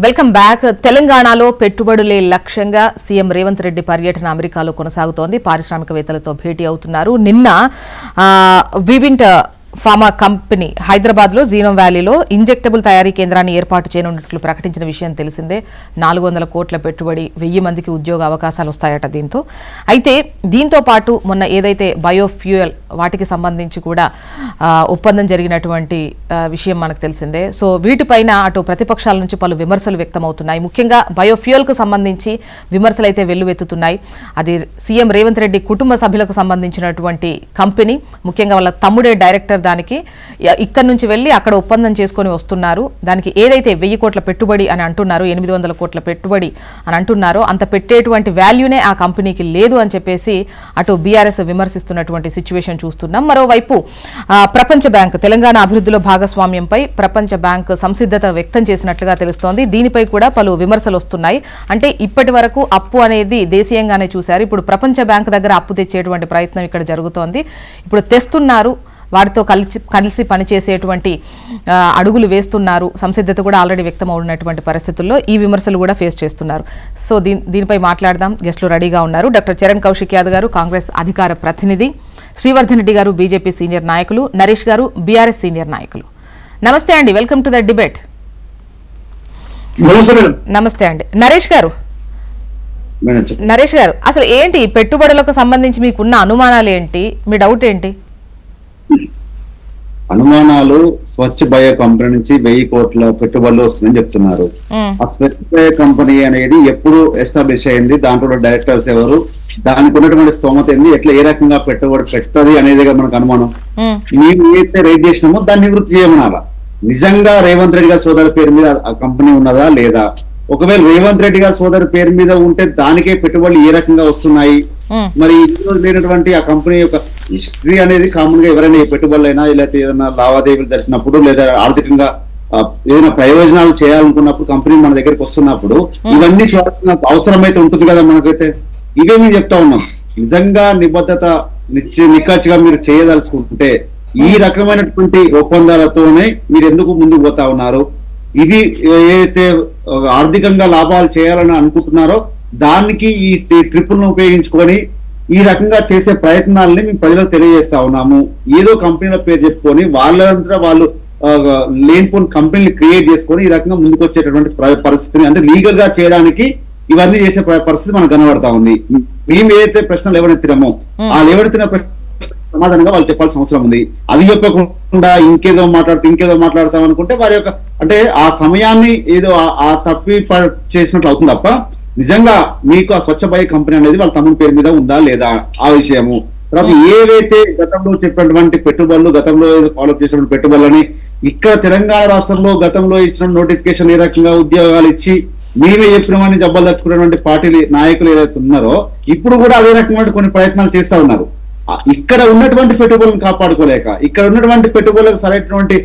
Welcome back తెలంగాణలో పెట్టుబడులే లక్ష్యంగా CM Revanth Reddy పర్యటన అమెరికాలో కొనసాగుతోంది. పారిశ్రామికవేత్తలతో భేటీ అవుతున్నారు. నిన్న ఆ, వివింట్ ఫార్మా కంపెనీ హైదరాబాద్లో జీనో వ్యాలీలో ఇంజెక్టబుల్ తయారీ కేంద్రాన్ని ఏర్పాటు చేయనున్నట్లు ప్రకటించిన విషయం తెలిసిందే. నాలుగు వందల కోట్ల పెట్టుబడి వెయ్యి మందికి ఉద్యోగ అవకాశాలు వస్తాయట దీంతో. అయితే దీంతో పాటు మొన్న ఏదైతే బయోఫ్యూయల్ వాటికి సంబంధించి కూడా ఒప్పందం జరిగినటువంటి విషయం మనకు తెలిసిందే. సో వీటిపైన అటు ప్రతిపక్షాల నుంచి పలు విమర్శలు వ్యక్తమవుతున్నాయి. ముఖ్యంగా బయోఫ్యూయల్కు సంబంధించి విమర్శలు అయితే వెల్లువెత్తుతున్నాయి. అది సీఎం రేవంత్ రెడ్డి కుటుంబ సభ్యులకు సంబంధించినటువంటి కంపెనీ. ముఖ్యంగా వాళ్ళ తమ్ముడే డైరెక్టర్ దానికి ఇక్కడ నుంచి వెళ్ళి అక్కడ ఒప్పందం చేసుకొని వస్తున్నారు. దానికి ఏదైతే వెయ్యి కోట్ల పెట్టుబడి అని అంటున్నారు ఎనిమిది వందల కోట్ల పెట్టుబడి అని అంటున్నారో అంత పెట్టేటువంటి వాల్యూనే ఆ కంపెనీకి లేదు అని చెప్పేసి అటు బీఆర్ఎస్ విమర్శిస్తున్నటువంటి సిచ్యువేషన్ చూస్తున్నాం. మరోవైపు ప్రపంచ బ్యాంక్ తెలంగాణ అభివృద్ధిలో భాగస్వామ్యంపై ప్రపంచ బ్యాంక్ సంసిద్ధత వ్యక్తం చేసినట్లుగా తెలుస్తోంది. దీనిపై కూడా పలు విమర్శలు వస్తున్నాయి. అంటే ఇప్పటి వరకు అప్పు అనేది దేశీయంగానే చూశారు. ఇప్పుడు ప్రపంచ బ్యాంక్ దగ్గర అప్పు తెచ్చేటువంటి ప్రయత్నం ఇక్కడ జరుగుతోంది. ఇప్పుడు తెస్తున్నారు. వారితో కలిసి కలిసి పనిచేసేటువంటి అడుగులు వేస్తున్నారు. సంసిద్ధత కూడా ఆల్రెడీ వ్యక్తం అవుతున్నటువంటి పరిస్థితుల్లో ఈ విమర్శలు కూడా ఫేస్ చేస్తున్నారు. సో దీని దీనిపై మాట్లాడదాం. గెస్టులు రెడీగా ఉన్నారు. డాక్టర్ చరణ్ కౌశిక్ యాదవ్ గారు కాంగ్రెస్ అధికార ప్రతినిధి. శ్రీవర్ధన్ రెడ్డి గారు బీజేపీ సీనియర్ నాయకులు. నరేష్ గారు బీఆర్ఎస్ సీనియర్ నాయకులు. నమస్తే అండి. Welcome to the debate. నమస్తే అండి. నరేష్ గారు. నరేష్ గారు అసలు ఏంటి పెట్టుబడులకు సంబంధించి మీకున్న అనుమానాలు ఏంటి? మీ డౌట్ ఏంటి? అనుమానాలు స్వచ్ఛ బయో కంపెనీ నుంచి వెయ్యి కోట్ల పెట్టుబడులు వస్తుందని చెప్తున్నారు. ఆ స్వచ్ఛ బయో కంపెనీ అనేది ఎప్పుడు ఎస్టాబ్లిష్ అయింది దాంట్లో డైరెక్టర్స్ ఎవరు దానికి ఉన్నటువంటి స్తోమత ఏంది ఎట్లా ఏ రకంగా పెట్టుబడి పెడుతుంది అనేది మనకు అనుమానం మ్మ్. ఏదైతే రేట్ చేసినామో దాన్ని నివృత్తి చేయమనాలా నిజంగా రేవంత్ రెడ్డి గారి సోదరి పేరు మీద ఆ కంపెనీ ఉన్నదా లేదా ఒకవేళ రేవంత్ రెడ్డి గారి సోదరి పేరు మీద ఉంటే దానికే పెట్టుబడులు ఏ రకంగా వస్తున్నాయి. మరి రోజు లేనటువంటి ఆ కంపెనీ యొక్క హిస్టరీ అనేది కామన్గా ఎవరైనా పెట్టుబడులైనా లేకపోతే ఏదైనా లావాదేవీలు జరిగినప్పుడు లేదా ఆర్థికంగా ఏదైనా ప్రయోజనాలు చేయాలనుకున్నప్పుడు కంపెనీ మన దగ్గరికి వస్తున్నప్పుడు ఇవన్నీ చూడాల్సిన అవసరం అయితే ఉంటుంది కదా మనకైతే. ఇవే మేము చెప్తా ఉన్నాం. నిజంగా నిబద్ధత నిశ్చయ నిక్కచ్చిగా మీరు చేయదలుచుకుంటే ఈ రకమైనటువంటి ఒప్పందాలతోనే మీరు ఎందుకు ముందుకు పోతా ఉన్నారు? ఇవి ఏదైతే ఆర్థికంగా లాభాలు చేయాలని అనుకుంటున్నారో దానికి ఈ ట్రిప్పులను ఉపయోగించుకొని ఈ రకంగా చేసే ప్రయత్నాలని మేము ప్రజలకు తెలియజేస్తా ఉన్నాము. ఏదో కంపెనీల పేరు చెప్పుకొని వాళ్ళంతా వాళ్ళు లేనిపోని కంపెనీలు క్రియేట్ చేసుకొని ఈ రకంగా ముందుకు వచ్చేటటువంటి ప్ర- పరిస్థితిని అంటే లీగల్గా చేయడానికి ఇవన్నీ చేసే ప్ర- పరిస్థితి మనకు కనబడతా ఉంది. మేము ఏదైతే ప్రశ్నలు లేవనెత్తినామో ఆ ప్రశ్న సమాధానంగా వాళ్ళు చెప్పాల్సిన అవసరం ఉంది. అది చెప్పకుండా ఇంకేదో మాట్లాడుతూ ఇంకేదో మాట్లాడతాం అనుకుంటే వారి యొక్క అంటే ఆ సమయాన్ని ఏదో ఆ- తప్పి చేసినట్లు అవుతుంది తప్ప నిజంగా మీకు ఆ స్వచ్ఛ బయ కంపెనీ అనేది వాళ్ళ తమ్ముని పేరు మీద ఉందా లేదా ఆ విషయము. తర్వాత ఏవైతే గతంలో చెప్పినటువంటి పెట్టుబడులు గతంలో ఫాలో చేసినటువంటి పెట్టుబడులని ఇక్కడ తెలంగాణ రాష్ట్రంలో గతంలో ఇచ్చిన నోటిఫికేషన్ ఏ రకంగా ఉద్యోగాలు ఇచ్చి మేమే చెప్పినామని జబ్బలు తట్టుకున్నటువంటి పార్టీలు నాయకులు ఏదైతే ఉన్నారో ఇప్పుడు కూడా అదే రకమైన కొన్ని ప్రయత్నాలు చేస్తా ఉన్నారు. ఇక్కడ ఉన్నటువంటి పెట్టుబడులను కాపాడుకోలేక ఇక్కడ ఉన్నటువంటి పెట్టుబడులకు సరైనటువంటి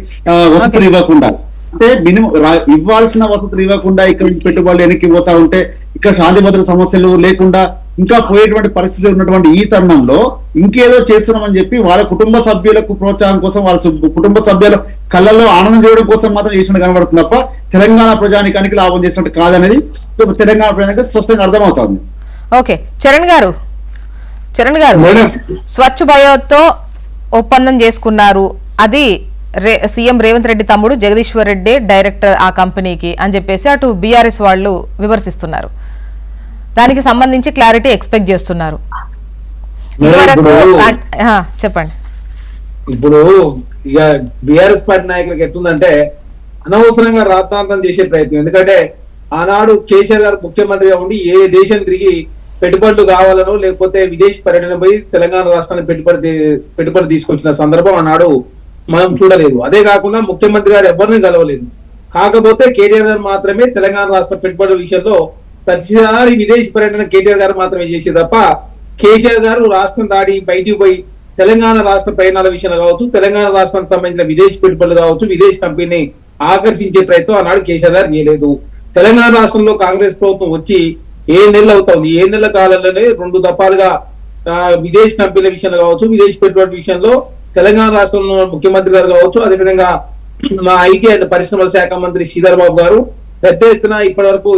వసతులు ఇవ్వకుండా అంటే మినిమం ఇవ్వాల్సిన వసతులు ఇవ్వకుండా ఇక్కడ నుంచి పెట్టుబడులు వెనక్కి పోతా ఉంటే ఇక్కడ శాంతి భద్రత సమస్యలు లేకుండా ఇంకా పోయేటువంటి పరిస్థితి ఉన్నటువంటి ఈ తరుణంలో ఇంకేదో చేస్తున్నామని చెప్పి వాళ్ళ కుటుంబ సభ్యులకు ప్రోత్సాహం కోసం వాళ్ళ కుటుంబ సభ్యుల కళ్ళల్లో ఆనందం చేయడం కోసం మాత్రం చేసినట్టు కనబడుతుంది తప్ప తెలంగాణ ప్రజానికానికి లాభం చేసినట్టు కాదనేది తెలంగాణ ప్రజానికి స్పష్టంగా అర్థమవుతోంది. ఓకే. చరణ్ గారు. చరణ్ గారు స్వచ్ఛ బయోతో ఒప్పందం చేసుకున్నారు. అది రే సీఎం రేవంత్ రెడ్డి తమ్ముడు జగదీశ్వర్ రెడ్డి డైరెక్టర్ ఆ కంపెనీకి అని చెప్పేసి అటు బీఆర్ఎస్ వాళ్ళు విమర్శిస్తున్నారు. దానికి సంబంధించి క్లారిటీ ఎక్స్పెక్ట్ చేస్తున్నారు. చెప్పండి. ఇప్పుడు ఇక బిఆర్ఎస్ పార్టీ నాయకులకు ఎట్లుందంటే అనవసరంగా రాతాంతం చేసే ప్రయత్నం. ఎందుకంటే ఆనాడు కేసీఆర్ గారు ముఖ్యమంత్రిగా ఉండి ఏ దేశం తిరిగి పెట్టుబడులు కావాలనో లేకపోతే విదేశీ పర్యటన పోయి తెలంగాణ రాష్ట్రానికి పెట్టుబడి పెట్టుబడి తీసుకొచ్చిన సందర్భం ఆనాడు మనం చూడలేదు. అదే కాకుండా ముఖ్యమంత్రి గారు ఎవరిని కలవలేదు. కాకపోతే కేటీఆర్ గారు మాత్రమే తెలంగాణ రాష్ట్ర పెట్టుబడుల విషయంలో ప్రతిసారి విదేశీ పర్యటన కేటీఆర్ గారు మాత్రమే చేసే తప్ప కేటీఆర్ గారు రాష్ట్రం దాడి బయటికి పోయి తెలంగాణ రాష్ట్ర ప్రయాణాల విషయంలో కావచ్చు తెలంగాణ రాష్ట్రానికి సంబంధించిన విదేశీ పెట్టుబడులు కావచ్చు విదేశీ కంపెనీని ఆకర్షించే ప్రయత్నం ఆనాడు కేసీఆర్ గారు చేయలేదు. తెలంగాణ రాష్ట్రంలో కాంగ్రెస్ ప్రభుత్వం వచ్చి ఏ నెలలు అవుతుంది. ఏ నెలల కాలంలోనే రెండు దఫాలుగా విదేశీ కంపెనీల విషయంలో కావచ్చు విదేశీ పెట్టుబడి విషయంలో తెలంగాణ రాష్ట్రంలో ముఖ్యమంత్రి గారు కావచ్చు అదేవిధంగా మా ఐటీ అండ్ పరిశ్రమల శాఖ మంత్రి శ్రీధర్ బాబు గారు పెద్ద ఎత్తున ఇప్పటి వరకు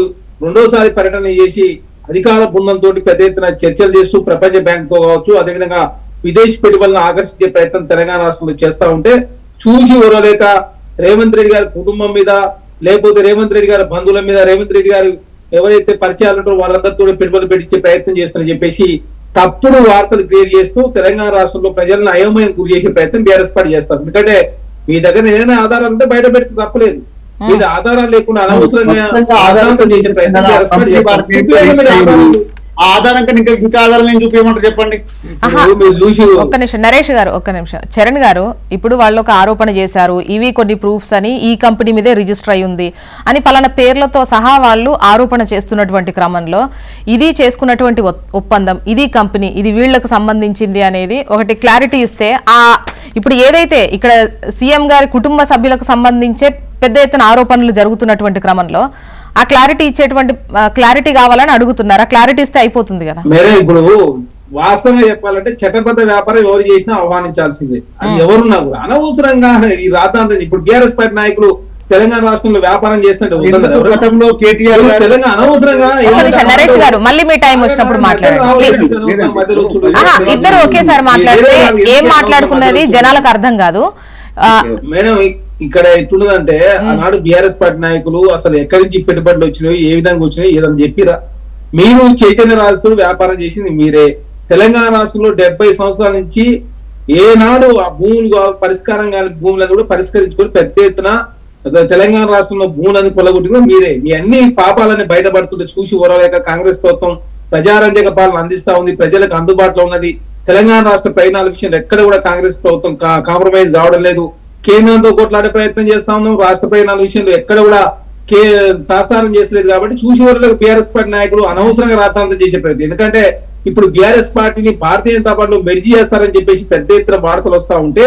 రెండోసారి పర్యటన చేసి అధికార బృందంతో పెద్ద ఎత్తున చర్చలు చేస్తూ ప్రపంచ బ్యాంక్తో కావచ్చు అదేవిధంగా విదేశీ పెట్టుబడులను ఆకర్షించే ప్రయత్నం తెలంగాణ రాష్ట్రంలో చేస్తా ఉంటే చూసి ఓరలేక రేవంత్ రెడ్డి గారి కుటుంబం మీద లేకపోతే రేవంత్ రెడ్డి గారి బంధువుల మీద రేవంత్ రెడ్డి గారు ఎవరైతే పరిచయాలు ఉంటారో వాళ్ళందరితో పెట్టుబడులు పెట్టించే ప్రయత్నం చేస్తారని చెప్పేసి తప్పుడు వార్తలు క్రియేట్ చేస్తూ తెలంగాణ రాష్ట్రంలో ప్రజలను అయోమయం గురి చేసే ప్రయత్నం బీఆర్ఎస్ పార్టీ చేస్తారు. ఎందుకంటే మీ దగ్గర ఏదైనా ఆధారాలు ఉంటే బయట పెడితే తప్పలేదు. మీద ఆధారాలు లేకుండా అనవసరంగా ఆధారంతో చేసే ప్రయత్నం BRS పార్టీ చేస్తారు. ఆ ఆధారం ఇంకా ఇంకా ఆధారం ఏం చూపించమంటారు చెప్పండి? ఒక్క నిమిషం. నరేష్ గారు ఒక్క నిమిషం. చరణ్ గారు ఇప్పుడు వాళ్ళు ఒక ఆరోపణ చేశారు. ఇవి కొన్ని ప్రూఫ్స్ అని ఈ కంపెనీ మీదే రిజిస్టర్ అయి ఉంది అని పలానా పేర్లతో సహా వాళ్ళు ఆరోపణ చేస్తున్నటువంటి క్రమంలో ఇది చేసుకున్నటువంటి ఒప్- ఒప్పందం ఇది కంపెనీ ఇది వీళ్ళకు సంబంధించింది అనేది ఒకటి క్లారిటీ ఇస్తే ఆ ఇప్పుడు ఏదైతే ఇక్కడ సీఎం గారి కుటుంబ సభ్యులకు సంబంధించే పెద్ద ఎత్తున ఆరోపణలు జరుగుతున్నటువంటి క్రమంలో ఆ క్లారిటీ ఇచ్చేటువంటి క్లారిటీ కావాలని అడుగుతున్నారు. ఆ క్లారిటీ ఇస్తే అయిపోతుంది కదా. మేరే ఇప్పుడు వాస్తవంగా చెప్పాలంటే చట్టబద్ధ వ్యాపారం ఎవరు చేసినా ఆహ్వానించాల్సిందే. అది ఎవరున్నా కూడా. అనవసరంగా ఈ రాతాంతం ఇప్పుడు బీఆర్ఎస్ పార్టీ నాయకులు తెలంగాణ రాష్ట్రంలో వ్యాపారం చేస్తుంటే తెలంగాణ అనవసరంగా నరేష్ గారు మళ్ళీ మీ టైం వచ్చినప్పుడు మాట్లాడండి. ప్లీజ్ ఆహా ఇద్దరు ఒకేసారి మాట్లాడితే ఏం మాట్లాడుకున్నది జనాలకు అర్థం కాదు. ఆ, మేడం ఇక్కడ ఎట్లున్నదంటే ఆనాడు బీఆర్ఎస్ పార్టీ నాయకులు అసలు ఎక్కడి నుంచి పెట్టుబడులు వచ్చినాయో ఏ విధంగా వచ్చినాయో ఏదని చెప్పిరా. మీరు చైతన్య రాజుతో వ్యాపారం చేసింది మీరే. తెలంగాణ రాష్ట్రంలో డెబ్బై సంవత్సరాల నుంచి ఏనాడు ఆ భూములు పరిష్కారం కాని భూములను కూడా పరిష్కరించుకొని పెద్ద ఎత్తున తెలంగాణ రాష్ట్రంలో భూములను కొలగొట్టింది మీరే. మీ అన్ని పాపాలని బయటపడుతుంటే చూసి ఓరలేక కాంగ్రెస్ ప్రభుత్వం ప్రజారంజక పాలన అందిస్తా ఉంది ప్రజలకు అందుబాటులో ఉన్నది. తెలంగాణ రాష్ట్ర ప్రయోజనాల విషయంలో ఎక్కడ కూడా కాంగ్రెస్ ప్రభుత్వం కాంప్రమైజ్ కావడం లేదు. కేంద్రంతో కొట్లాడే ప్రయత్నం చేస్తా ఉన్నాం. రాష్ట్ర ప్రయోజనాల విషయంలో ఎక్కడ కూడా కే తాత్సారం చేసలేదు కాబట్టి చూసి వరకు బీఆర్ఎస్ పార్టీ నాయకులు అనవసరంగా రాతాంతం చేసే ప్రయత్నం. ఎందుకంటే ఇప్పుడు బీఆర్ఎస్ పార్టీని భారతీయ జనతా పార్టీలో మెర్జీ చేస్తారని చెప్పేసి పెద్ద ఎత్తున వార్తలు వస్తా ఉంటే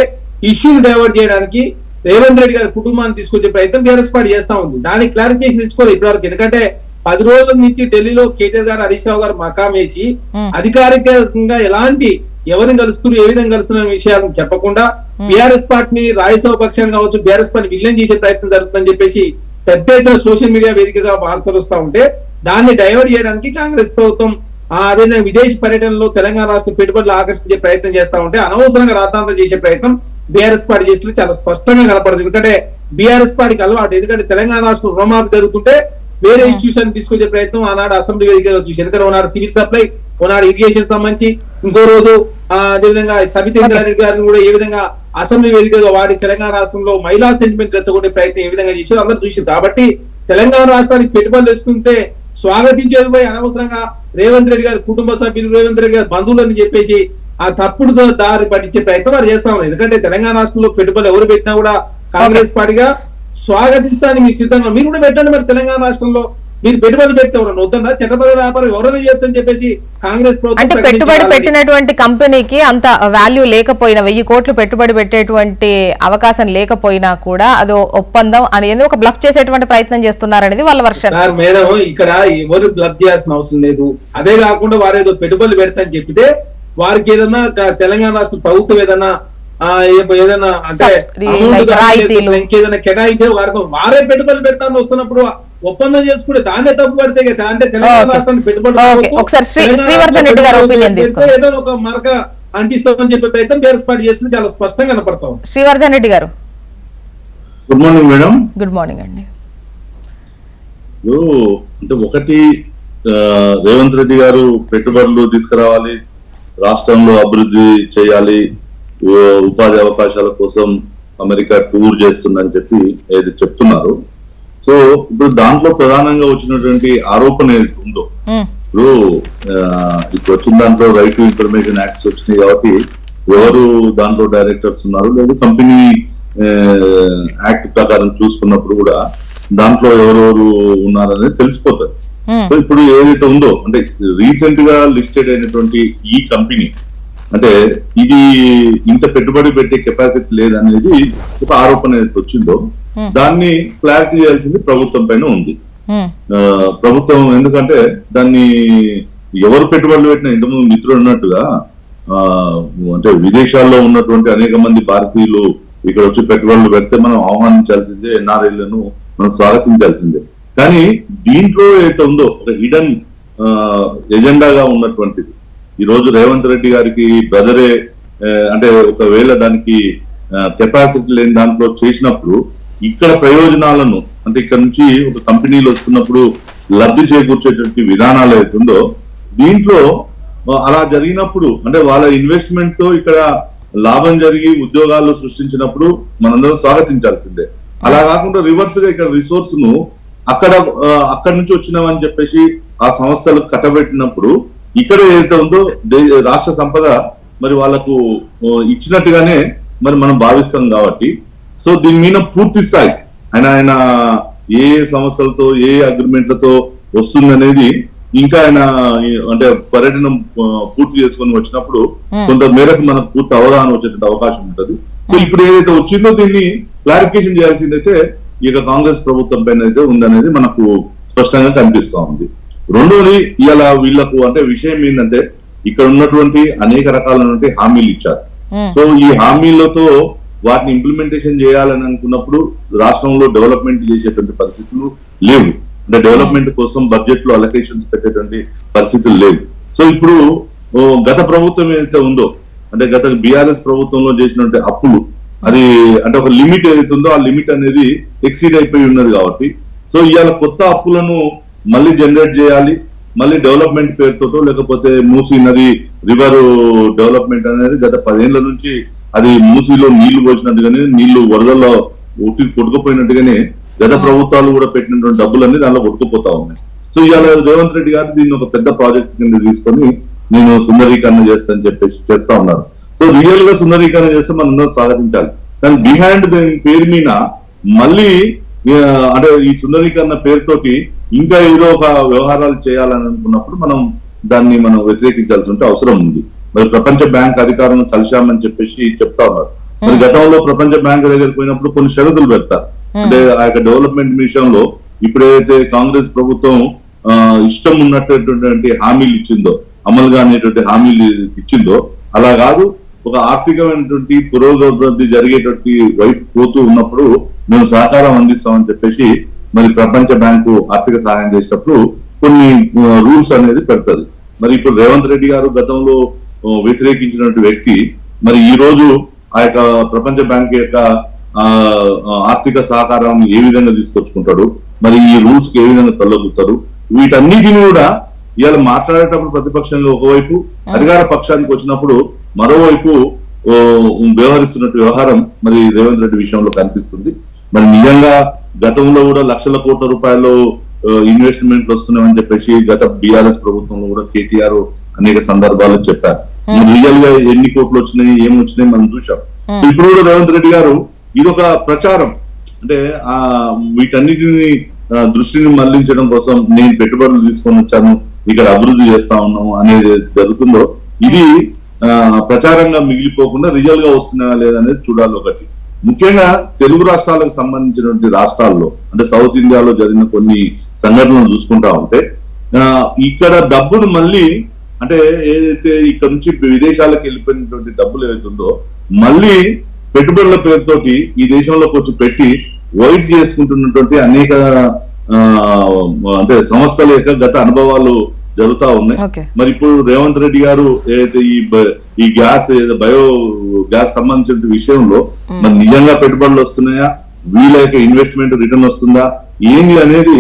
ఇష్యూని డైవర్ట్ చేయడానికి రేవంత్ రెడ్డి గారి కుటుంబాన్ని తీసుకొచ్చే ప్రయత్నం బీఆర్ఎస్ పార్టీ చేస్తా ఉంది. దానికి క్లారిఫికేషన్ ఇచ్చుకోవాలి ఇప్పటివరకు. ఎందుకంటే పది రోజుల నుంచి ఢిల్లీలో కేటీఆర్ గారు హరీష్ రావు గారు మకాం వేసి అధికారికంగా ఎలాంటి ఎవరిని కలుస్తున్నారు ఏ విధంగా కలుస్తున్న విషయాలను చెప్పకుండా బీఆర్ఎస్ పార్టీని రాజ్యసభ పక్షాన్ని కావచ్చు బీఆర్ఎస్ పార్టీ విలన్ చేసే ప్రయత్నం జరుగుతుందని చెప్పేసి పెద్ద ఎత్తున సోషల్ మీడియా వేదికగా వార్తలు వస్తా ఉంటే దాన్ని డైవర్ట్ చేయడానికి కాంగ్రెస్ ప్రభుత్వం ఆ అదేవిధంగా విదేశీ పర్యటనలో తెలంగాణ రాష్ట్ర పెట్టుబడులు ఆకర్షించే ప్రయత్నం చేస్తా ఉంటే అనవసరంగా రాతాంతం చేసే ప్రయత్నం బీఆర్ఎస్ పార్టీ చేస్తున్న చాలా స్పష్టంగా కనపడదు ఎందుకంటే బీఆర్ఎస్ పార్టీకి అలవాటు ఎందుకంటే తెలంగాణ రాష్ట్రం రుణమాఫీ జరుగుతుంటే వేరే అని తీసుకొచ్చే ప్రయత్నం ఆనాడు అసెంబ్లీ వేదికగా చూసి ఎందుకంటే ఒకనాడు సివిల్ సప్లై ఒకనాడు ఇరిగేషన్ సంబంధించి ఇంకో రోజు అదేవిధంగా సబితేంద్రారెడ్డి గారిని కూడా ఏ విధంగా అసెంబ్లీ వేదికగా వాడి తెలంగాణ రాష్ట్రంలో మహిళా సెంటిమెంట్ రెచ్చగొట్టే ప్రయత్నం ఏ విధంగా చేశారో అందరూ చూసారు కాబట్టి తెలంగాణ రాష్ట్రానికి పెట్టుబడులు వేస్తుంటే స్వాగతించేది పోయి అనవసరంగా రేవంత్ రెడ్డి గారి కుటుంబ సభ్యులు రేవంత్ రెడ్డి గారి బంధువులని చెప్పేసి ఆ తప్పుడు దారి పట్టించే ప్రయత్నం వారు చేస్తా ఉన్నారు. ఎందుకంటే తెలంగాణ రాష్ట్రంలో పెట్టుబడులు ఎవరు పెట్టినా కూడా కాంగ్రెస్ పార్టీగా స్వాగతిస్తానికి మీరు సిద్ధంగా. మీరు కూడా పెట్టండి మరి తెలంగాణ రాష్ట్రంలో. మీరు పెట్టుబడులు పెడితే ఎవరైనా వద్దన్నా? చట్టబద్ధ వ్యాపారం ఎవరైనా చేయొచ్చు అని చెప్పేసి కాంగ్రెస్ ప్రభుత్వం అంటే పెట్టుబడి. పెట్టినటువంటి కంపెనీకి అంత వాల్యూ లేకపోయినా వెయ్యి కోట్లు పెట్టుబడి పెట్టేటువంటి అవకాశం లేకపోయినా కూడా అది ఒప్పందం అనేది ఒక బ్లఫ్ చేసేటువంటి ప్రయత్నం చేస్తున్నారనేది వాళ్ళ వర్షన్. సార్ మేడం ఇక్కడ ఎవరు బ్లబ్ చేయాల్సిన అవసరం లేదు. అదే కాకుండా వారు ఏదో పెట్టుబడులు పెడతా అని చెప్పితే వారికి ఏదన్నా తెలంగాణ రాష్ట్ర ప్రభుత్వం ఏదన్నా ఆ, ఏ- ఏదన్నా అంటే Subsidy, amount like కానీ రాయితీలు. లేకపోతే ఇంకేదైనా కేటాయించే వారితో వారే పెట్టుబడులు పెడతాను వస్తున్నప్పుడు ఒప్పందం చేసుకుంటే దాన్నే తప్పు పడితే కదా. అంటే తెలంగాణ. రాష్ట్రానికి పెట్టుబడులు. ఏదో ఒక మరక అంటిస్తామని చెప్పే ప్రయత్నం పార్టీ చేస్తుంది చాలా స్పష్టంగా కనపడతాం శ్రీవర్ధన్ రెడ్డి గారు good morning madam good morning అండి అంటే ఒకటి రేవంత్ రెడ్డి గారు పెట్టుబడులు తీసుకురావాలి రాష్ట్రంలో అభివృద్ధి చేయాలి ఉపాధి అవకాశాల కోసం అమెరికా టూర్ చేస్తుందని చెప్పి ఏది చెప్తున్నారు సో ఇప్పుడు దాంట్లో ప్రధానంగా వచ్చినటువంటి ఆరోపణ ఏది ఉందో. ఇప్పుడు ఇప్పుడు వచ్చిన దాంట్లో రైట్ టు ఇన్ఫర్మేషన్ యాక్ట్స్ వచ్చినాయి కాబట్టి ఎవరు దాంట్లో డైరెక్టర్స్ ఉన్నారు లేదు కంపెనీ యాక్ట్ ప్రకారం చూసుకున్నప్పుడు కూడా దాంట్లో ఎవరెవరు ఉన్నారనేది తెలిసిపోతుంది. సో ఇప్పుడు ఏదైతే ఉందో అంటే రీసెంట్గా లిస్టెడ్ అయినటువంటి ఈ కంపెనీ అంటే ఇది ఇంత పెట్టుబడి పెట్టే కెపాసిటీ లేదనేది ఒక ఆరోపణ ఏదైతే వచ్చిందో దాన్ని క్లారిటీ చేయాల్సింది ప్రభుత్వం పైన ఉంది. ఆ, ప్రభుత్వం ఎందుకంటే దాన్ని ఎవరు పెట్టుబడులు పెట్టినా ఇంతకుముందు మిత్రుడు అన్నట్టుగా ఆ, అంటే విదేశాల్లో ఉన్నటువంటి అనేక మంది భారతీయులు ఇక్కడ వచ్చి పెట్టుబడులు పెడితే మనం ఆహ్వానించాల్సిందే ఎన్ఆర్ఐలను మనం స్వాగతించాల్సిందే. కానీ దీంట్లో ఏదైతే ఉందో ఒక హిడెన్ ఎజెండాగా ఉన్నటువంటిది ఈ రోజు రేవంత్ రెడ్డి గారికి బ్రదరే అంటే ఒకవేళ దానికి కెపాసిటీ లేని దాంట్లో చేసినప్పుడు ఇక్కడ ప్రయోజనాలను అంటే ఇక్కడ నుంచి ఒక కంపెనీలు వస్తున్నప్పుడు లబ్ధి చేకూర్చేటువంటి విధానాలు అవుతుందో దీంట్లో అలా జరిగినప్పుడు అంటే వాళ్ళ ఇన్వెస్ట్మెంట్తో ఇక్కడ లాభం జరిగి ఉద్యోగాలు సృష్టించినప్పుడు మనందరం స్వాగతించాల్సిందే. అలా కాకుండా రివర్స్గా ఇక్కడ రిసోర్స్ను అక్కడ అక్కడి నుంచి వచ్చినామని చెప్పేసి ఆ సంస్థలు కట్టబెట్టినప్పుడు ఇక్కడ ఏదైతే ఉందో రాష్ట్ర సంపద మరి వాళ్ళకు ఆ, ఇచ్చినట్టుగానే మరి మనం భావిస్తాం కాబట్టి. సో దీని మీద పూర్తి స్థాయి ఆయన ఆయన ఏ ఏ సంస్థలతో ఏ అగ్రిమెంట్లతో వస్తుందనేది ఇంకా ఆయన అంటే పర్యటన పూర్తి చేసుకొని వచ్చినప్పుడు కొంత మేరకు మనకు పూర్తి అవగాహన వచ్చేటువంటి అవకాశం ఉంటుంది. సో ఇప్పుడు ఏదైతే వచ్చిందో దీన్ని క్లారిఫికేషన్ చేయాల్సిందైతే ఇక కాంగ్రెస్ ప్రభుత్వం పైన అయితే ఉందనేది మనకు స్పష్టంగా కనిపిస్తా ఉంది. రెండోది ఇవాళ వీళ్ళకు అంటే విషయం ఏంటంటే ఇక్కడ ఉన్నటువంటి అనేక రకాలైనటువంటి హామీలు ఇచ్చారు. సో ఈ హామీలతో వాటిని ఇంప్లిమెంటేషన్ చేయాలని అనుకున్నప్పుడు రాష్ట్రంలో డెవలప్మెంట్ చేసేటువంటి పరిస్థితులు లేవు. అంటే డెవలప్మెంట్ కోసం బడ్జెట్లో అలొకేషన్స్ పెట్టేటువంటి పరిస్థితులు లేవు. సో ఇప్పుడు గత ప్రభుత్వం ఏదైతే ఉందో అంటే గత బీఆర్ఎస్ ప్రభుత్వంలో చేసినటువంటి అప్పులు అది అంటే ఒక లిమిట్ ఏదైతే ఉందో ఆ లిమిట్ అనేది ఎక్సీడ్ అయిపోయి ఉన్నది కాబట్టి సో ఇవాళ కొత్త అప్పులను మళ్ళీ జనరేట్ చేయాలి మళ్ళీ డెవలప్మెంట్ పేరుతోటో లేకపోతే మూసీ నది రివర్ డెవలప్మెంట్ అనేది గత పదేళ్ళ నుంచి అది మూసీలో నీళ్ళు పోసినట్టుగానే నీళ్ళు వరదల్లో ఉట్టి కొట్టుకుపోయినట్టుగానే గత ప్రభుత్వాలు కూడా పెట్టినటువంటి డబ్బులన్నీ దానిలో కొట్టుకుపోతా ఉన్నాయి. సో ఇవాళ రేవంత్ రెడ్డి గారు దీన్ని ఒక పెద్ద ప్రాజెక్ట్ కింద తీసుకొని నేను సుందరీకరణ చేస్తానని చెప్పేసి చేస్తా ఉన్నారు. సో రియల్గా సుందరీకరణ చేస్తే మనం అందరం స్వాగతించాలి. కానీ బిహైండ్ పేరు మీద మళ్ళీ అంటే ఈ సుందరీకరణ పేరుతోటి ఇంకా ఏదో ఒక వ్యవహారాలు చేయాలని అనుకున్నప్పుడు మనం దాన్ని మనం వ్యతిరేకించాల్సి ఉంటే అవసరం ఉంది. మరి ప్రపంచ బ్యాంక్ అధికారులను కలిశామని చెప్పేసి చెప్తా ఉన్నారు. మరి గతంలో ప్రపంచ బ్యాంక్ దగ్గరికి పోయినప్పుడు కొన్ని షరతులు పెడతారు అంటే ఆ యొక్క డెవలప్మెంట్ విషయంలో ఇప్పుడు ఏదైతే కాంగ్రెస్ ప్రభుత్వం ఆ, ఇష్టం ఉన్నటువంటి హామీలు ఇచ్చిందో అమలుగా అనేటువంటి హామీలు ఇచ్చిందో అలా కాదు. ఒక ఆర్థికమైనటువంటి పురోగతి జరిగేటువంటి వైపు పోతూ ఉన్నప్పుడు మేము సహకారం అందిస్తామని చెప్పేసి మరి ప్రపంచ బ్యాంకు ఆర్థిక సహాయం చేసేటప్పుడు కొన్ని రూల్స్ అనేది పెడుతుంది. మరి ఇప్పుడు రేవంత్ రెడ్డి గారు గతంలో వ్యతిరేకించినటువంటి వ్యక్తి మరి ఈ రోజు ఆ యొక్క ప్రపంచ బ్యాంక్ యొక్క ఆర్థిక సహకారం ఏ విధంగా తీసుకొచ్చుకుంటాడు మరి ఈ రూల్స్కి ఏ విధంగా తొలగుతారు వీటన్నిటిని కూడా ఇవాళ మాట్లాడేటప్పుడు ప్రతిపక్షంలో ఒకవైపు అధికార పక్షానికి వచ్చినప్పుడు మరోవైపు వ్యవహరిస్తున్నట్టు వ్యవహారం మరి రేవంత్ రెడ్డి విషయంలో కనిపిస్తుంది. మరి నిజంగా గతంలో కూడా లక్షల కోట్ల రూపాయలు ఇన్వెస్ట్మెంట్లు వస్తున్నాయని చెప్పేసి గత బీఆర్ఎస్ ప్రభుత్వంలో కూడా కేటీఆర్ అనేక సందర్భాల్లో చెప్పారు. రియల్గా ఎన్ని కోట్లు వచ్చినాయి ఏం వచ్చినాయి మనం చూసాం ఇప్పుడు కూడా రేవంత్ రెడ్డి గారు ఇది ఒక ప్రచారం. అంటే ఆ వీటన్నిటిని దృష్టిని మళ్ళించడం కోసం నేను పెట్టుబడులు తీసుకొని వచ్చాను ఇక్కడ అభివృద్ధి చేస్తా ఉన్నాము అనేది జరుగుతుందో ఇది ప్రచారంగా మిగిలిపోకుండా రియల్గా వస్తున్నాయా లేదనేది చూడాలి ఒకటి. ముఖ్యంగా తెలుగు రాష్ట్రాలకు సంబంధించినటువంటి రాష్ట్రాల్లో అంటే సౌత్ ఇండియాలో జరిగిన కొన్ని సంఘటనలు చూసుకుంటా ఉంటే ఇక్కడ డబ్బును మళ్ళీ అంటే ఏదైతే ఇక్కడ నుంచి విదేశాలకు వెళ్ళిపోయినటువంటి డబ్బులు ఏదైతుందో మళ్ళీ పెట్టుబడుల పేరుతోటి ఈ దేశంలోకి వచ్చి పెట్టి వైట్ చేసుకుంటున్నటువంటి అనేక అంటే సంస్థల యొక్క గత అనుభవాలు జరుగుతా ఉన్నాయి. మరి ఇప్పుడు రేవంత్ రెడ్డి గారు ఏదైతే ఈ ఈ గ్యాస్ బయో గ్యాస్ సంబంధించిన విషయంలో మరి నిజంగా పెట్టుబడులు వస్తున్నాయా? యొక్క ఇన్వెస్ట్మెంట్ రిటర్న్ వస్తుందా? ఏంది అనేది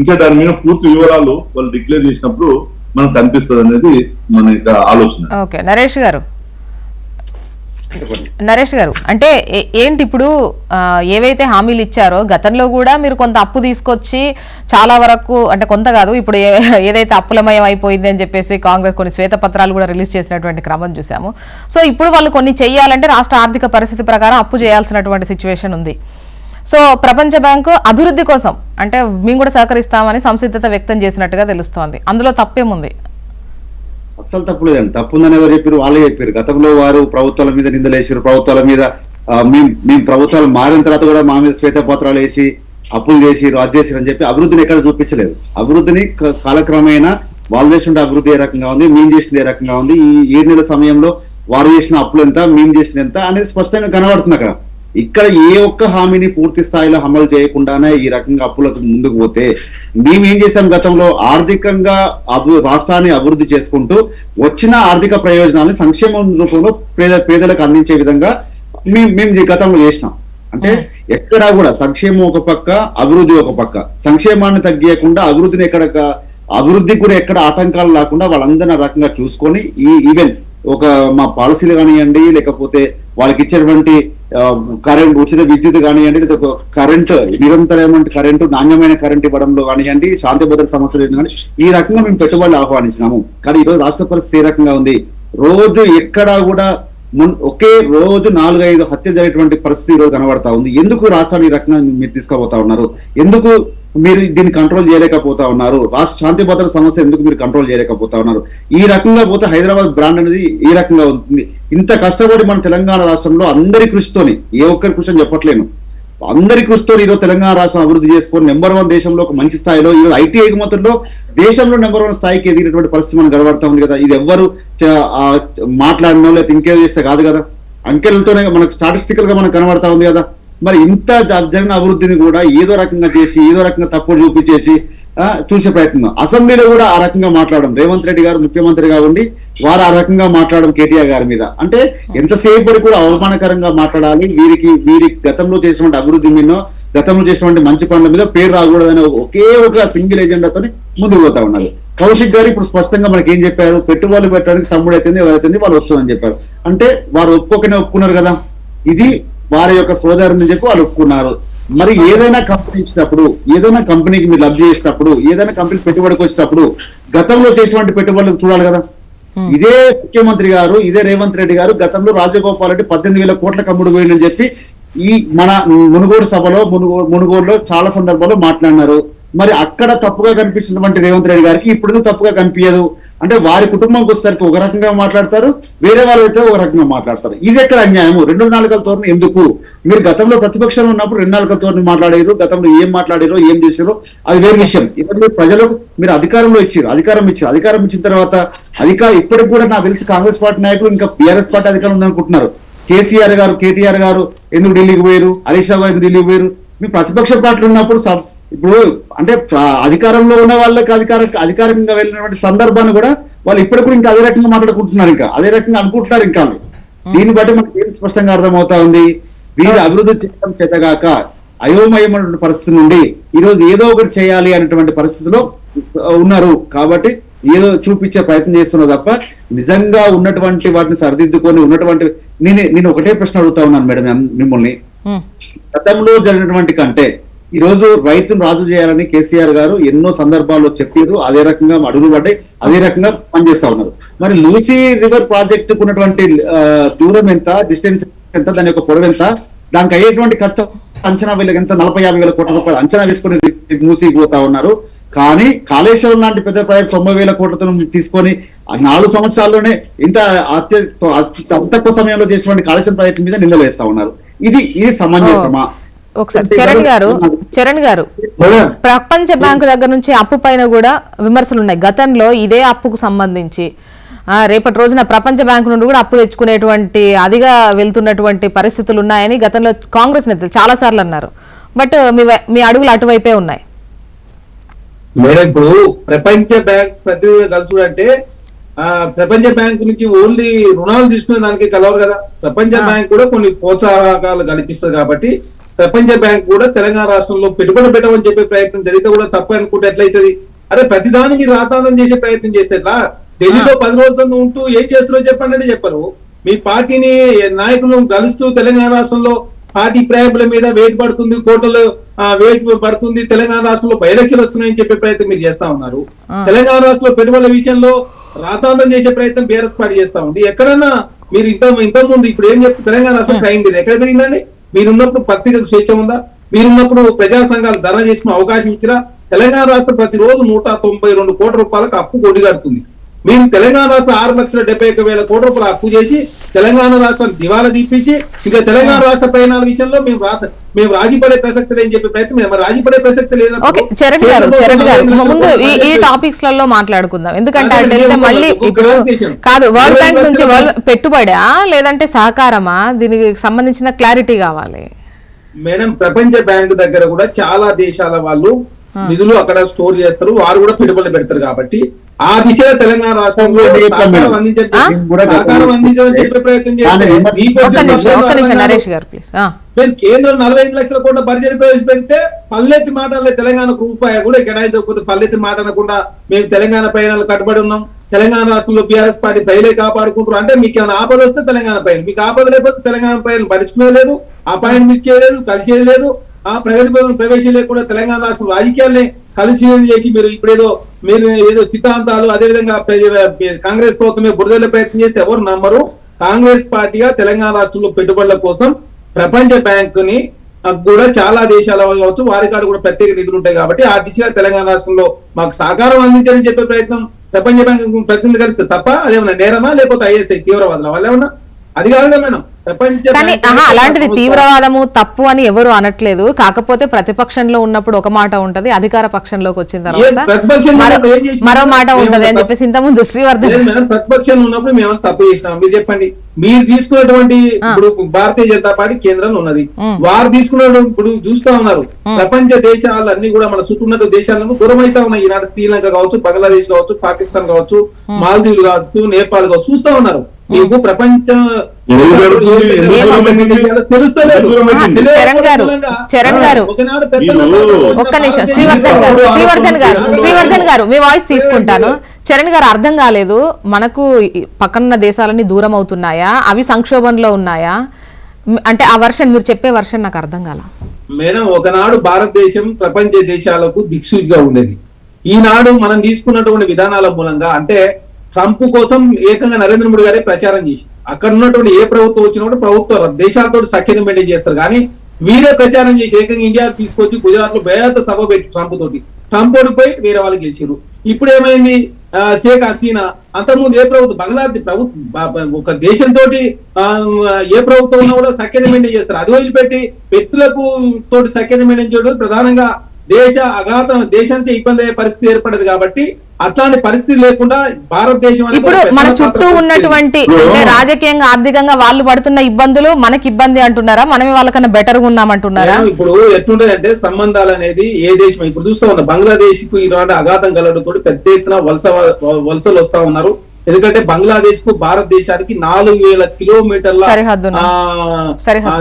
ఇంకా దాని మీద పూర్తి వివరాలు వాళ్ళు డిక్లేర్ చేసినప్పుడు మనకు కనిపిస్తుంది అనేది మన ఆలోచన. ఓకే. నరేష్ గారు. నరేష్ గారు అంటే ఏ- ఏంటి ఇప్పుడు ఏవైతే హామీలు ఇచ్చారో గతంలో కూడా మీరు కొంత అప్పు తీసుకొచ్చి చాలా వరకు అంటే కొంత కాదు ఇప్పుడు ఏదైతే అప్పులమయం అయిపోయింది అని చెప్పేసి కాంగ్రెస్ కొన్ని శ్వేతపత్రాలు కూడా రిలీజ్ చేసినటువంటి క్రమం చూసాము. సో ఇప్పుడు వాళ్ళు కొన్ని చేయాలంటే రాష్ట్ర ఆర్థిక పరిస్థితి ప్రకారం అప్పు చేయాల్సినటువంటి సిచ్యువేషన్ ఉంది. సో ప్రపంచ బ్యాంకు అభివృద్ధి కోసం అంటే మేము కూడా సహకరిస్తామని సంసిద్ధత వ్యక్తం చేసినట్టుగా తెలుస్తోంది. అందులో తప్పేముంది? అస్సలు తప్పు లేదండి తప్పు ఉందని ఎవరు చెప్పారు వాళ్ళే చెప్పారు గతంలో వారు ప్రభుత్వాల మీద నిందలేసారు ప్రభుత్వాల మీద మేము మేము ప్రభుత్వాలు మారిన తర్వాత కూడా మా మీద శ్వేతపత్రాలు వేసి అప్పులు చేసి అది చేసిరు అని చెప్పి అభివృద్ధిని ఎక్కడ చూపించలేదు. అభివృద్ధిని కాలక్రమేణా వాళ్ళు చేసిన అభివృద్ధి ఏ రకంగా ఉంది మేము చేసింది ఏ రకంగా ఉంది ఈ ఏడు నెలల సమయంలో వారు చేసిన అప్పులు ఎంత మేము చేసింది ఎంత అనేది స్పష్టంగా కనబడుతుంది అక్కడ. ఇక్కడ ఏ ఒక్క హామీని పూర్తి స్థాయిలో అమలు చేయకుండానే ఈ రకంగా అప్పులకు ముందుకు పోతే మేము ఏం చేశాం గతంలో? ఆర్థికంగా అభి రాష్ట్రాన్ని అభివృద్ధి చేసుకుంటూ వచ్చిన ఆర్థిక ప్రయోజనాలను సంక్షేమం రూపంలో పేద పేదలకు అందించే విధంగా మేము మేము గతంలో చేసినాం. అంటే ఎక్కడా కూడా సంక్షేమం ఒక పక్క అభివృద్ధి ఒక పక్క. సంక్షేమాన్ని తగ్గియకుండా అభివృద్ధిని ఎక్కడ అభివృద్ధికి కూడా ఎక్కడ ఆటంకాలు లేకుండా వాళ్ళందరినీ రకంగా చూసుకొని ఈ ఈవెన్ ఒక మా పాలసీలు కానివ్వండి లేకపోతే వాళ్ళకి ఇచ్చేటువంటి కరెంట్ ఉచిత విద్యుత్ కానివ్వండి లేదా కరెంట్ నిరంతరమైన కరెంటు నాణ్యమైన కరెంట్ ఇవ్వడంలో కానివ్వండి శాంతి భద్రత సమస్యలు కానీ ఈ రకంగా మేము పెట్టుబడులు ఆహ్వానించినాము. కానీ ఈ రోజు రాష్ట్ర పరిస్థితి ఏ రకంగా ఉంది? రోజు ఎక్కడా కూడా మున్- ఒకే రోజు నాలుగైదు హత్య జరిగేటువంటి పరిస్థితి ఈరోజు కనబడతా ఉంది. ఎందుకు రాష్ట్రాన్ని ఈ రకంగా మీరు తీసుకుపోతా ఉన్నారు? ఎందుకు మీరు దీన్ని కంట్రోల్ చేయలేకపోతా ఉన్నారు? రాష్ట్ర శాంతి భద్రత సమస్య ఎందుకు మీరు కంట్రోల్ చేయలేకపోతా ఉన్నారు? ఈ రకంగా పోతే హైదరాబాద్ బ్రాండ్ అనేది ఈ రకంగా ఉంటుంది. ఇంత కష్టపడి మన తెలంగాణ రాష్ట్రంలో అందరి కృషితోని ఏ ఒక్కరి కృషి అని చెప్పట్లేను. అందరి కృషితో ఈరోజు తెలంగాణ రాష్ట్రం అభివృద్ధి చేసుకొని నెంబర్ వన్ దేశంలో ఒక మంచి స్థాయిలో ఈరోజు ఐటీ ఎగుమతుల్లో దేశంలో నెంబర్ వన్ స్థాయికి ఎదిగినటువంటి పరిస్థితి మనం గడబడతా ఉంది కదా. ఇది ఎవ్వరు మాట్లాడిన మాట్లాడినో లేకపోతే ఇంకేదో చేస్తే కాదు కదా. అంకెలతోనే మనకు స్టాటిస్టికల్గా మనకు కనబడతా ఉంది కదా. మరి ఇంత జరిగిన అభివృద్ధిని కూడా ఏదో రకంగా చేసి ఏదో రకంగా తప్పుడు చూపించేసి చూసే ప్రయత్నం అసెంబ్లీలో కూడా ఆ రకంగా మాట్లాడడం. రేవంత్ రెడ్డి గారు ముఖ్యమంత్రిగా ఉండి వారు ఆ రకంగా మాట్లాడడం కేటీఆర్ గారి మీద. అంటే ఎంతసేపటి కూడా అవమానకరంగా మాట్లాడాలి. వీరికి వీరి గతంలో చేసినటువంటి అభివృద్ధి మీద గతంలో చేసినటువంటి మంచి పనుల మీద పేరు రాకూడదని ఒకే ఒక సింగిల్ ఎజెండాతో ముందుకు పోతా ఉన్నారు. కౌశిక్ గారు ఇప్పుడు స్పష్టంగా మనకి ఏం చెప్పారు? పెట్టుబడులు పెట్టడానికి తమ్ముడు అయితేంది ఎవరైతుంది వాళ్ళు వస్తుందని చెప్పారు. అంటే వారు ఒప్పుకోకనే ఒప్పుకున్నారు కదా. ఇది వారి యొక్క సోదరుని చెప్పి వాళ్ళు ఒప్పుకున్నారు. మరి ఏదైనా కంపెనీ ఇచ్చినప్పుడు ఏదైనా కంపెనీకి మీరు లబ్ధి చేసినప్పుడు ఏదైనా కంపెనీ పెట్టుబడికి వచ్చినప్పుడు గతంలో చేసినటువంటి పెట్టుబడులు చూడాలి కదా. ఇదే ముఖ్యమంత్రి గారు ఇదే రేవంత్ రెడ్డి గారు గతంలో రాజగోపాల్ రెడ్డి పద్దెనిమిది వేల కోట్ల కమ్ముడు పోయిందని చెప్పి ఈ మన మునుగోడు సభలో మునుగోడు మునుగోడులో చాలా సందర్భాల్లో మాట్లాడినారు. మరి అక్కడ తప్పుగా కనిపించినటువంటి రేవంత్ రెడ్డి గారికి ఇప్పుడు తప్పుగా కనిపించదు. అంటే వారి కుటుంబంకి వచ్చేసరికి ఒక రకంగా మాట్లాడతారు వేరే వాళ్ళు అయితే ఒక రకంగా మాట్లాడతారు. ఇది ఎక్కడ అన్యాయము? రెండు నాలుగల తోరణ ఎందుకు? మీరు గతంలో ప్రతిపక్షంలో ఉన్నప్పుడు రెండు నాలుగల తోరణ మాట్లాడారు గతంలో ఏం మాట్లాడారో ఏం చేశారో అది వేరే విషయం. ఇక్కడ ప్రజలకు మీరు అధికారంలో ఇచ్చారు అధికారం ఇచ్చారు. అధికారం ఇచ్చిన తర్వాత అధికారం ఇప్పటికి కూడా నాకు తెలిసి కాంగ్రెస్ పార్టీ నాయకులు ఇంకా బీఆర్ఎస్ పార్టీ అధికారం ఉందనుకుంటున్నారు కేసీఆర్ గారు కేటీఆర్ గారు ఎందుకు ఢిల్లీకి పోయారు? హరీష్ రావు ఎందుకు ఢిల్లీకి పోయారు? మీ ప్రతిపక్ష పార్టీలు ఉన్నప్పుడు ఇప్పుడు అంటే అధికారంలో ఉన్న వాళ్ళకి అధికార అధికారికంగా వెళ్ళినటువంటి సందర్భాన్ని కూడా వాళ్ళు ఇప్పటికి ఇంకా అదే రకంగా మాట్లాడుకుంటున్నారు ఇంకా. అదే రకంగా అనుకుంటున్నారు ఇంకా దీన్ని బట్టి మనకి ఏం స్పష్టంగా అర్థమవుతా ఉంది? వీరు అభివృద్ధి చేయడం చేతగాక అయోమయమైనటువంటి పరిస్థితి నుండి ఈ రోజు ఏదో ఒకటి చేయాలి అనేటువంటి పరిస్థితిలో ఉన్నారు. కాబట్టి ఏదో చూపించే ప్రయత్నం చేస్తున్నారు తప్ప నిజంగా ఉన్నటువంటి వాటిని సరిదిద్దుకొని ఉన్నటువంటి నేను నేను ఒకటే ప్రశ్న అడుగుతా ఉన్నాను మేడం మిమ్మల్ని. ఉమ్, గతంలో జరిగినటువంటి కంటే ఈ రోజు రైతును రాజు చేయాలని కేసీఆర్ గారు ఎన్నో సందర్భాల్లో చెప్పారు. అదే రకంగా అడుగులు పడ్డాయి. అదే రకంగా పనిచేస్తా ఉన్నారు. మరి మూసీ రివర్ ప్రాజెక్ట్ ఉన్నటువంటి దూరం ఎంత డిస్టెన్స్ ఎంత దాని యొక్క పొడవు ఎంత? దానికి అయ్యేటువంటి ఖర్చు అంచనా వీళ్ళకి ఎంత? నలభై యాభై వేల కోట్ల రూపాయలు అంచనా వేసుకుని మూసి పోతా ఉన్నారు. కానీ కాళేశ్వరం లాంటి పెద్ద ప్రాజెక్ట్ తొంభై వేల కోట్లతో తీసుకొని నాలుగు సంవత్సరాల్లోనే ఇంత అత్య అతి తక్కువ సమయంలో చేసినటువంటి కాళేశ్వరం ప్రాజెక్ట్ మీద నిందలు వేస్తా ఉన్నారు. ఇది ఇది సమంజసమా ఒకసారి చరణ్ గారు చరణ్ గారు ప్రపంచ బ్యాంకు దగ్గర నుంచి అప్పు పైన కూడా విమర్శలు ఉన్నాయి గతంలో ఇదే అప్పుకు సంబంధించి ఆ, రేపటి రోజున ప్రపంచ బ్యాంకు నుండి కూడా అప్పు తెచ్చుకునేటువంటి అదిగా వెళ్తున్నటువంటి పరిస్థితులు ఉన్నాయని గతంలో కాంగ్రెస్ నేతలు చాలా సార్లు అన్నారు. బట్ మీ మీ అడుగులు అటువైపే ఉన్నాయి. మేడం ఇప్పుడు ప్రపంచ బ్యాంక్ ప్రతినిధిగా కలుసుడు అంటే ఆ ప్రపంచ బ్యాంక్ నుంచి ఓన్లీ రుణాలు తీసుకునే దానికి కలవరు కదా. ప్రపంచ. బ్యాంక్ కూడా కొన్ని ప్రోత్సాహకాలు కల్పిస్తుంది కాబట్టి ప్రపంచ బ్యాంక్ కూడా తెలంగాణ రాష్ట్రంలో పెట్టుబడి పెట్టమని చెప్పే ప్రయత్నం జరిగితే కూడా తప్పు అనుకుంటే ఎట్లయితది? అరే ప్రతిదానికి రాతాంతం చేసే ప్రయత్నం చేస్తే ఎట్లా? ఢిల్లీలో పది రోజులు ఉంటూ ఏం చేస్తున్నారో చెప్పండి అంటే చెప్పరు. మీ పార్టీని నాయకులను కలుస్తూ తెలంగాణ రాష్ట్రంలో పార్టీ ప్రయాణాల మీద వేట్ పడుతుంది కోటలు వేట్ పడుతుంది తెలంగాణ రాష్ట్రంలో బై ఎలక్షన్లు వస్తున్నాయని చెప్పే ప్రయత్నం మీరు చేస్తా ఉన్నారు. తెలంగాణ రాష్ట్రంలో పెట్టుబడుల విషయంలో రాతాంతం చేసే ప్రయత్నం బీఆర్ఎస్ పార్టీ చేస్తా ఉంది. ఎక్కడన్నా మీరు ఇంత ఇంత ముందు ఇప్పుడు ఏం చెప్తే తెలంగాణ రాష్ట్రం క్రైమ్ మీద ఎక్కడ పెరిగిందండి? మీరున్నప్పుడు పత్రికకు స్వేచ్ఛ ఉందా? మీరున్నప్పుడు ప్రజా సంఘాలు ధర చేసిన అవకాశం ఇచ్చినా తెలంగాణ రాష్ట్రం ప్రతిరోజు నూట తొంభై రెండు కోట్ల రూపాయలకు అప్పు కొడిగడుతుంది మీరు తెలంగాణ రాష్ట్రం ఆరు లక్షల డెబ్బై ఒక్క వేల కోట్ల రూపాయల అప్పు చేసి తెలంగాణ రాష్ట్రాన్ని దివాలా తీపించి ఇంకా తెలంగాణ రాష్ట్ర ప్రయాణాల విషయంలో మేము మేము రాజీ పడే ప్రసక్తి లేని చెప్పే ప్రయత్నం లేదు. మరి రాజీ పడే ప్రసక్తి ముందు లక్షల ఈ టాపిక్స్లలో మాట్లాడుకుందాం. ఎందుకంటే అటు మళ్ళీ ఒక. కాదు వరల్డ్ బ్యాంక్ నుంచి పెట్టుబడా? లేదంటే సహకారమా? దీనికి సంబంధించిన క్లారిటీ కావాలి. మేడం ప్రపంచ బ్యాంక్ దగ్గర కూడా చాలా దేశాల వాళ్ళు నిధులు అక్కడ స్టోర్ చేస్తారు. వారు కూడా పెట్టుబడులు పెడతారు కాబట్టి ఆ దిశగా తెలంగాణ రాష్ట్రంలో సహకారం. అందించండి. చెప్పే ప్రయత్నం చేస్తే కానీ విమర్శ- మీకు ఒక్క వచ్చిన నిమిషం ఒక్క నిమిషం తెలంగాణ- నరేష్ గారు ప్లీజ్. మేము కేంద్రం నలభై ఐదు లక్షల కోట్ల బడ్జెట్ ప్రవేశపెడితే పల్లెత్తి మాటలే తెలంగాణకు రూపాయి కూడా కేటాయించకపోతే పల్లెత్తి మాట అనకుండా మేము తెలంగాణ ప్రయాణాలు కట్టుబడి ఉన్నాం. తెలంగాణ రాష్ట్రంలో బీఆర్ఎస్ పార్టీ ప్రజలే కాపాడుకుంటారు అంటే మీకు ఏమైనా ఆపద వస్తే తెలంగాణ ప్రజలు మీకు ఆపద లేకపోతే తెలంగాణ ప్రజలు పడుచుకునే లేదు. అపాయింట్మెంట్ చేయలేదు కలిసి లేదు. ఆ ప్రగతి భవన్ ప్రవేశం లేకుండా తెలంగాణ రాష్ట్రం రాజకీయాల్ని కలిసి చేసి మీరు ఇప్పుడేదో మీరు ఏదో సిద్ధాంతాలు అదేవిధంగా కాంగ్రెస్ ప్రభుత్వమే బురదల ప్రయత్నం చేస్తే ఎవరు నమ్మరు? కాంగ్రెస్ పార్టీగా తెలంగాణ రాష్ట్రంలో పెట్టుబడుల కోసం ప్రపంచ బ్యాంకు ని కూడా చాలా దేశాల వాళ్ళు కావచ్చు వారి కాడ కూడా ప్రత్యేక నిధులు ఉంటాయి కాబట్టి ఆ దిశగా తెలంగాణ రాష్ట్రంలో మాకు సహకారం అందించాలని చెప్పే ప్రయత్నం ప్రపంచ బ్యాంకు ప్రతినిధులు కలిస్తే తప్ప అదేమన్నా నేరమా? లేకపోతే ఐఎస్ఐ తీవ్రవాదుల వాళ్ళు ఏమన్నా? అది కాదుగా మేడం. కానీ అలాంటిది తీవ్రవాదము తప్పు అని ఎవరు అనట్లేదు. కాకపోతే ప్రతిపక్షంలో ఉన్నప్పుడు ఒక మాట ఉంటది అధికార పక్షంలోకి వచ్చిన తర్వాత మరో- మాట ఉంటది అని చెప్పేసి ఇంతకుముందు శ్రీవర్ధన్ లేదు మేడం ప్రతిపక్షంలో ఉన్నప్పుడు మేము తప్పు చేసినాం. మీరు చెప్పండి. మీరు తీసుకున్నటువంటి ఇప్పుడు భారతీయ జనతా పార్టీ కేంద్రంలో ఉన్నది. వారు తీసుకున్న ఇప్పుడు చూస్తా ఉన్నారు. ప్రపంచ దేశాలన్నీ కూడా మన చుట్టూ ఉన్న దేశాలను దూరం అవుతా ఉన్నాయి. ఈనాడు శ్రీలంక కావచ్చు బంగ్లాదేశ్ కావచ్చు పాకిస్తాన్ కావచ్చు మాల్దీవులు కావచ్చు నేపాల్ కావచ్చు చూస్తా ఉన్నారు. మీకు ప్రపంచం చరణ్ గారు, చరణ్ గారు. ఒక్క నిమిషం శ్రీవర్ధన్ గారు శ్రీవర్ధన్ గారు శ్రీవర్ధన్ గారు మీ వాయిస్ తీసుకుంటాను. చరణ్ గారు అర్థం కాలేదు. మనకు ఈ పక్కనున్న దేశాలన్నీ దూరం అవుతున్నాయా? అవి సంక్షోభంలో ఉన్నాయా? అంటే ఆ వర్షన్ మీరు చెప్పే వర్షన్ నాకు అర్థం కాల. మేడం ఒకనాడు భారతదేశం ప్రపంచ దేశాలకు దిక్సూచిగా ఉండేది. ఈనాడు మనం తీసుకున్నటువంటి విధానాల మూలంగా అంటే ట్రంప్ కోసం ఏకంగా నరేంద్ర మోడీ గారే ప్రచారం చేసి అక్కడ ఉన్నటువంటి ఏ ప్రభుత్వం వచ్చినప్పుడు ప్రభుత్వం దేశాలతో సఖ్యత మెయింటైన్ చేస్తారు. కానీ వీరే ప్రచారం చేసి ఏకంగా ఇండియాకి తీసుకొచ్చి గుజరాత్లో బేహత సభ పెట్టి ట్రంప్ తోటి ట్రంప్ ఓడిపోయి వేరే వాళ్ళు గెలిచారు ఇప్పుడు ఏమైంది? ఆ, షేక్ హసీనా అంతకుముందు ఏ ప్రభుత్వం బంగ్లాదేశ్ ప్రభుత్వం ఒక దేశంతో ఏ ప్రభుత్వం ఉన్నా కూడా సఖ్యత మెయింటైన్ చేస్తారు. అది వదిలిపెట్టి వ్యక్తులకు తోటి సఖ్యత మెయింటైన్ చేయడం ప్రధానంగా దేశ అఘాతం దేశానికి ఇబ్బంది అయ్యే పరిస్థితి ఏర్పడదు కాబట్టి అట్లాంటి పరిస్థితి లేకుండా భారతదేశం ఇప్పుడు మన చుట్టూ. ఉన్నటువంటి రాజకీయంగా ఆర్థికంగా వాళ్ళు పడుతున్న ఇబ్బందులు మనకి ఇబ్బంది అంటున్నారా? మనమే వాళ్ళకన్నా బెటర్గా ఉన్నామంటున్నారా? ఇప్పుడు ఎట్లుంటది అంటే సంబంధాలు అనేది ఏ దేశం ఇప్పుడు చూస్తా ఉన్నా బంగ్లాదేశ్కు ఇలాంటి అఘాతం కలగడంతో పెద్ద ఎత్తున వలస వలసలు వస్తా ఉన్నారు. ఎందుకంటే బంగ్లాదేశ్కు భారతదేశానికి నాలుగు వేల కిలోమీటర్ల సరిహద్దు.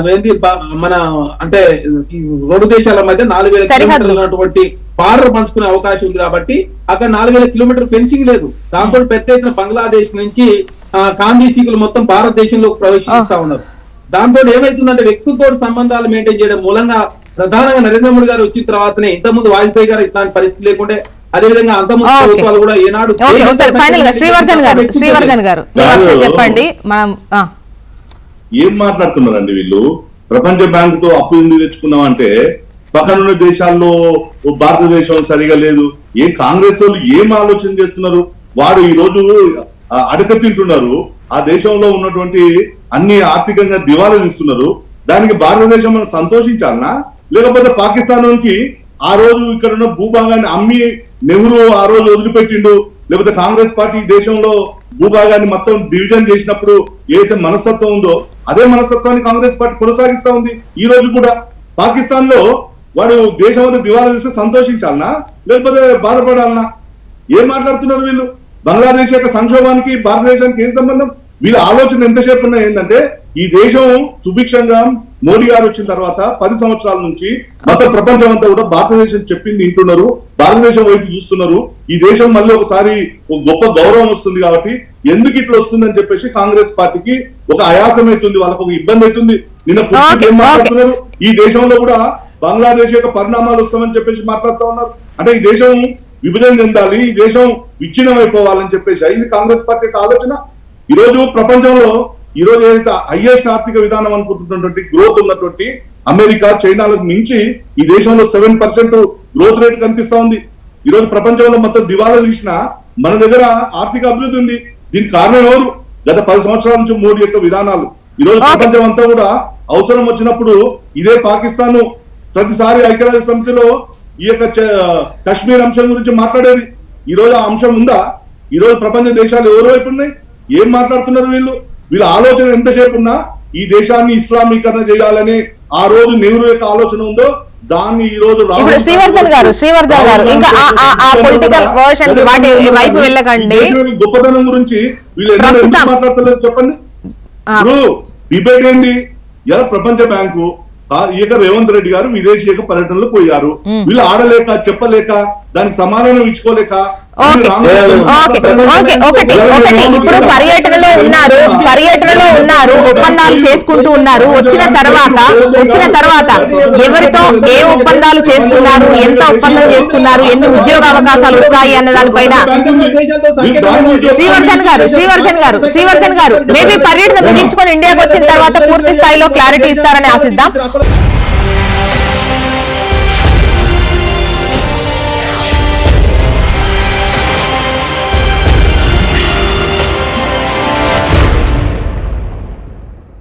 మన అంటే రెండు దేశాల మధ్య నాలుగు వేల. కిలోమీటర్లు ఉన్నటువంటి బార్డర్ పంచుకునే అవకాశం ఉంది కాబట్టి అక్కడ నాలుగు వేల కిలోమీటర్ ఫెన్సింగ్ లేదు దాంతో పెద్ద ఎత్తున బంగ్లాదేశ్ నుంచి ఆ, కాందీ సీకులు మొత్తం భారతదేశంలోకి ప్రవేశిస్తా ఉన్నారు దాంతో ఏమైతుందంటే వ్యక్తులతో సంబంధాలు మెయింటైన్ చేయడం మూలంగా ప్రధానంగా నరేంద్ర మోడీ గారు వచ్చిన తర్వాతనే ఇంతకుముందు వాజ్పేయి గారు ఇట్లాంటి పరిస్థితి లేకుండే కూడా ఏనాడు ఓకే ఒకసారి ఫైనల్గా శ్రీవర్ధన్ గారు వ్యక్తులతో శ్రీవర్ధన్ గారు మీ గారు. వర్షన్ చెప్పండి. మనం ఆ, ఏం మాట్లాడుతున్నారండి వీళ్ళు? ప్రపంచ బ్యాంక్తో అప్పు ఎందుకు తెచ్చుకున్నాం అంటే పక్కనున్న దేశాల్లో భారతదేశం సరిగా లేదు. ఏ కాంగ్రెస్ వాళ్ళు ఏం ఆలోచన చేస్తున్నారు? వాడు ఈ రోజు అడక తింటున్నారు. ఆ దేశంలో ఉన్నటువంటి అన్ని ఆర్థికంగా దివాలా తీస్తున్నారు. దానికి భారతదేశం మనం సంతోషించాలనా? లేకపోతే పాకిస్తాన్ ఆ రోజు ఇక్కడ ఉన్న భూభాగాన్ని అమ్మి నెహ్రూ ఆ రోజు వదిలిపెట్టిండు. లేకపోతే కాంగ్రెస్ పార్టీ దేశంలో భూభాగాన్ని మొత్తం డివిజన్ చేసినప్పుడు ఏదైతే మనస్తత్వం ఉందో అదే మనస్తత్వాన్ని కాంగ్రెస్ పార్టీ కొనసాగిస్తా ఉంది. ఈ రోజు కూడా పాకిస్తాన్లో వాడు దేశం వద్ద దివాలా తీస్తే సంతోషించాలనా? లేకపోతే బాధపడాలనా? ఏం మాట్లాడుతున్నారు వీళ్ళు? బంగ్లాదేశ్ యొక్క సంక్షోభానికి భారతదేశానికి ఏం సంబంధం? వీళ్ళ ఆలోచన ఎంతసేపు ఉన్నాయి ఏంటంటే ఈ దేశం సుభిక్షంగా మోడీ గారు వచ్చిన తర్వాత పది సంవత్సరాల నుంచి మొత్తం ప్రపంచం అంతా కూడా భారతదేశం చెప్పింది వింటున్నారు. భారతదేశం వైపు చూస్తున్నారు. ఈ దేశం మళ్ళీ ఒకసారి ఒక గొప్ప గౌరవం వస్తుంది కాబట్టి ఎందుకు ఇట్లా వస్తుందని చెప్పేసి కాంగ్రెస్ పార్టీకి ఒక ఆయాసం అవుతుంది వాళ్ళకి ఒక ఇబ్బంది అవుతుంది. నిన్న ఈ దేశంలో కూడా బంగ్లాదేశ్ యొక్క పరిణామాలు వస్తామని చెప్పేసి మాట్లాడుతూ ఉన్నారు. అంటే ఈ దేశం విభజన చెందాలి ఈ దేశం విచ్ఛిన్నం అయిపోవాలని చెప్పేసి. ఇది కాంగ్రెస్ పార్టీ యొక్క ఆలోచన. ఈ రోజు ప్రపంచంలో ఈ రోజు ఏదైతే హైయెస్ట్ ఆర్థిక విధానం అనుకుంటున్నటువంటి గ్రోత్ ఉన్నటువంటి అమెరికా చైనాలకు మించి ఈ దేశంలో సెవెన్ పర్సెంట్ గ్రోత్ రేట్ కనిపిస్తా ఉంది. ఈ రోజు ప్రపంచంలో మొత్తం దివాలా తీసిన మన దగ్గర ఆర్థిక అభివృద్ధి ఉంది. దీనికి కారణం ఎవరు? గత పది సంవత్సరాల నుంచి మోడీ యొక్క విధానాలు. ఈ రోజు. ప్రపంచం అంతా కూడా అవసరం వచ్చినప్పుడు ఇదే పాకిస్తాన్ ప్రతిసారి ఐక్యరాజ్య సమితిలో ఈ యొక్క కశ్మీర్ అంశం గురించి మాట్లాడేది. ఈ రోజు ఆ అంశం ఉందా? ఈ రోజు ప్రపంచ దేశాలు ఎవరి వైపు ఉన్నాయి? ఏం మాట్లాడుతున్నారు వీళ్ళు? వీళ్ళ ఆలోచన ఎంతసేపు ఉన్నా ఈ దేశాన్ని ఇస్లామీకరణ చేయాలని ఆ రోజు నెహ్రూ యొక్క ఆలోచన ఉందో దాన్ని ఈ రోజు ఇప్పుడు శ్రీవర్ధన్ గారు, శ్రీవర్ధన్ గారు, ఇంకా ఆ- కి వాటి వైపు వెళ్ళకండి. గొప్పతనం గురించి వీళ్ళు ఎందుకు మాట్లాడతలేదు చెప్పండి. ఇప్పుడు డిబేట్ ఏంది ఇలా ప్రపంచ బ్యాంకు ఇక రేవంత్ రెడ్డి గారు విదేశీయ పర్యటనలు పోయారు వీళ్ళు ఆడలేక చెప్పలేక దానికి సమాధానం ఇచ్చుకోలేక ఓకే. ఒకటి ఒకటి ఇప్పుడు పర్యటనలో ఉన్నారు. పర్యటనలో ఉన్నారు. ఒప్పందాలు చేసుకుంటూ ఉన్నారు. వచ్చిన తర్వాత వచ్చిన తర్వాత ఎవరితో ఏ ఒప్పందాలు చేసుకున్నారు? ఎంత ఒప్పందం చేసుకున్నారు? ఎన్ని ఉద్యోగ అవకాశాలు వస్తాయి అన్న దానిపైన శ్రీవర్ధన్ గారు శ్రీవర్ధన్ గారు శ్రీవర్ధన్ గారు మేబీ పర్యటన ముగించుకొని ఇండియాకి వచ్చిన తర్వాత పూర్తి స్థాయిలో క్లారిటీ ఇస్తారని ఆశిద్దాం.